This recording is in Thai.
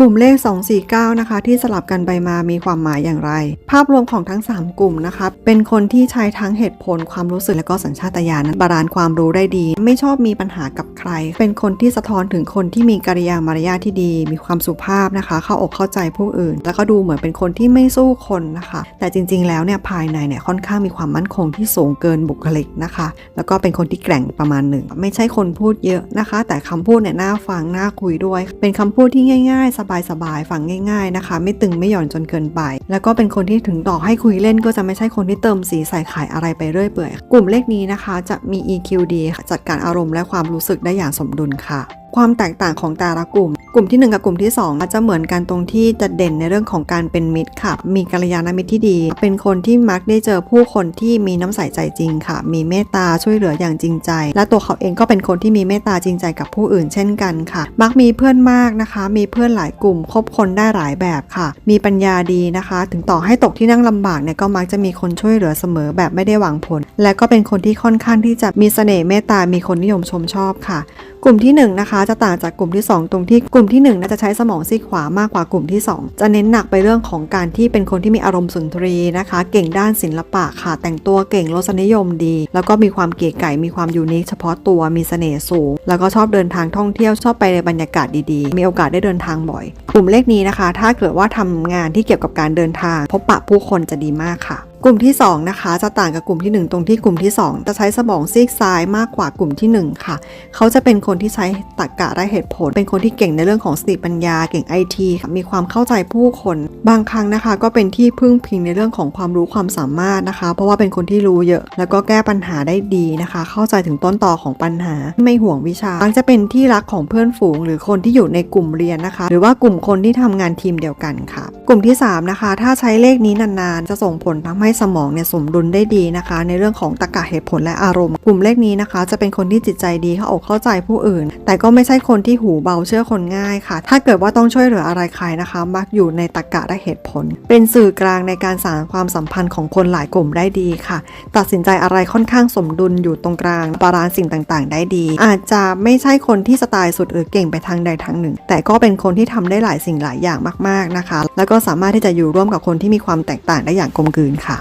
กลุ่มเลข 249 นะคะ ที่สลับกันไปมามีความหมายอย่างไร ภาพรวมของทั้ง 3 กลุ่มนะคะ เป็นคนที่ใช้ทั้งเหตุผลความรู้สึกและก็สัญชาตญาณนั้นบาลานซ์ความรู้ได้ดี ไม่ชอบมีปัญหากับใคร เป็นคนที่สะท้อนถึงคนที่มีกิริยามารยาทที่ดี มีความสุภาพนะคะ เข้าอกเข้าใจผู้อื่น แล้วก็ดูเหมือนเป็นคนที่ไม่สู้คนนะคะ แต่จริง ๆ แล้วเนี่ยภายในเนี่ยค่อนข้างมีความมั่นคงที่สูงเกินบุคลิกนะคะ แล้วก็เป็นคนที่แกร่งประมาณหนึ่งไม่ใช่คนพูดเยอะนะคะ แต่คำพูดเนี่ยน่าฟังน่าคุยด้วย เป็นคำพูดที่ง่าย ๆสบายๆฟังง่ายๆนะคะ ไม่ตึงไม่หย่อนจนเกินไป แล้วก็เป็นคนที่ถึงต่อให้คุยเล่นก็จะไม่ใช่คนที่เติมสีใส่ขายอะไรไปเรื่อยเปื่อย กลุ่มเลขนี้นะคะจะมี EQ ดีจัดการอารมณ์และความรู้สึกได้อย่างสมดุลค่ะ ความแตกต่างของแต่ละกลุ่ม กลุ่มที่ 1 กับกลุ่มที่ 2 อาจจะเหมือนกันตรงที่จะเด่นในเรื่องของการเป็นมิตรค่ะ มีกัลยาณมิตรที่ดี เป็นคนที่มักได้เจอผู้คนที่มีน้ำใสใจจริงค่ะ มีเมตตาช่วยเหลืออย่างจริงใจ และตัวเขาเองก็เป็นคนที่มีเมตตาจริงใจกับผู้อื่นเช่นกันค่ะ มักมีเพื่อนมากนะคะ มีเพื่อนหลายกลุ่มคบคนได้หลายแบบค่ะ มีปัญญาดีนะคะ ถึงต่อให้ตกที่นั่งลำบากเนี่ยก็มักจะมีคนช่วยเหลือเสมอแบบไม่ได้หวังผล และก็เป็นคนที่ค่อนข้างที่จะมีเสน่ห์เมตตา มีคนนิยมชมชอบค่ะ กลุ่มที่1นะคะจะต่างจากกลุ่มที่ 2 ตรงที่กลุ่มที่1น่าจะใช้สมองซีขวามากกว่ากลุ่มที่ 2 จะเน้นหนักไปเรื่องของการที่เป็นคนที่มีอารมณ์สุนทรีนะคะ เก่งด้านศิลปะค่ะ แต่งตัวเก่งรสนิยมดี แล้วก็มีความเก๋ไก่มีความยูนิคเฉพาะตัวมีเสน่ห์สูง แล้วก็ชอบเดินทางท่องเที่ยวชอบไปในบรรยากาศดีๆ มีโอกาสได้เดินทางบ่อย กลุ่มเลขนี้นะคะ ถ้าเกิดว่าทำงานที่เกี่ยวกับการเดินทาง พบปะผู้คนจะดีมากค่ะ กลุ่มที่ 2 นะคะ จะต่างกับกลุ่มที่ 1 ตรงที่กลุ่มที่ 2 จะใช้สมองซีกซ้ายมากกว่ากลุ่มที่ 1 ค่ะ เขาจะเป็นคนที่ใช้ตรรกะและเหตุผล เป็นคนที่เก่งในเรื่องของสติปัญญา เก่งไอทีค่ะมีความเข้าใจผู้คน บางครั้งนะคะ ก็เป็นที่พึ่งพิงในเรื่องของความรู้ความสามารถนะคะ เพราะว่าเป็นคนที่รู้เยอะ แล้วก็แก้ปัญหาได้ดีนะคะ เข้าใจถึงต้นต่อของปัญหา ไม่ห่วงวิชามักจะเป็นที่รักของเพื่อนฝูง หรือคนที่อยู่ในกลุ่มเรียนนะคะ หรือว่ากลุ่มคนที่ทำงานทีมเดียวกันค่ะ กลุ่มที่ 3 นะคะ ถ้าใช้เลขนี้นานๆ จะส่งผลทำให้สมองเนี่ยสมดุลได้ดีนะคะ ในเรื่องของตรรกะเหตุผลและอารมณ์ กลุ่มเลขนี้นะคะ จะเป็นคนที่จิตใจดีเข้าอกเข้าใจผู้อื่น แต่ก็ไม่ใช่คนที่หูเบาเชื่อคนง่ายค่ะ ถ้าเกิดว่าต้องช่วยเหลืออะไรใครนะคะ มักอยู่ในตรรกะและเหตุผล เป็นสื่อกลางในการสานความสัมพันธ์ของคนหลายกลุ่มได้ดีค่ะ ตัดสินใจอะไรค่อนข้างสมดุลอยู่ตรงกลาง บาลานซ์สิ่งต่างๆ ได้ดี อาจจะไม่ใช่คนที่สไตล์สุดหรือเก่งไปทางใดทางหนึ่ง แต่ก็เป็นคนที่ทำได้หลายสิ่งหลายอย่างมากๆนะคะ แล้วก็สามารถที่จะอยู่ร่วมกับคนที่มีความแตกต่างได้อย่างกลมกลืนค่ะ